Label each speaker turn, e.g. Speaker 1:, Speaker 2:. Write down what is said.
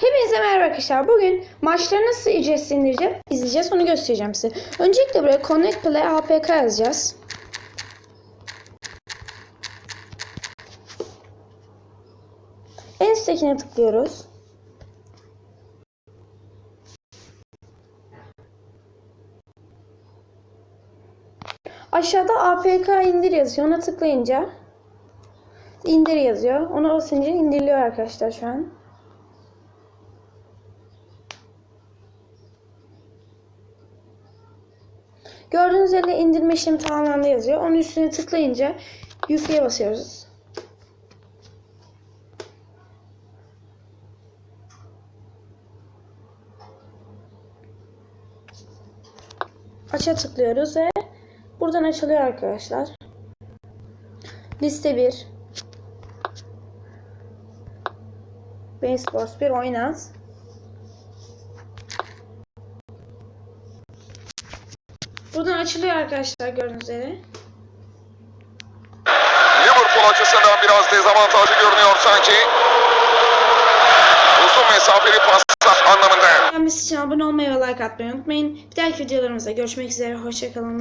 Speaker 1: Hepinize merhaba arkadaşlar. Bugün maçları nasıl ücretsiz indireceğim, izleyeceğiz onu göstereceğim size. Öncelikle buraya Connect Play APK yazacağız. En üsttekine tıklıyoruz. Aşağıda APK indir yazıyor. Ona tıklayınca indir yazıyor. Ona basınca indiriliyor arkadaşlar şu an. Gördüğünüz üzere indirme işlemi tamamlandı yazıyor. Onun üstüne tıklayınca yükleye basıyoruz. Aça tıklıyoruz ve buradan açılıyor arkadaşlar. Liste 1 Bein Sports 1 oynat. Buradan açılıyor arkadaşlar gördüğünüz üzere.
Speaker 2: Liverpool açısından biraz dezavantajlı görünüyor sanki. Uzun mesafeli paslar anlamında.
Speaker 1: Beğenmesi için abone olmayı ve like atmayı unutmayın. Bir dahaki videolarımızda görüşmek üzere. Hoşçakalın.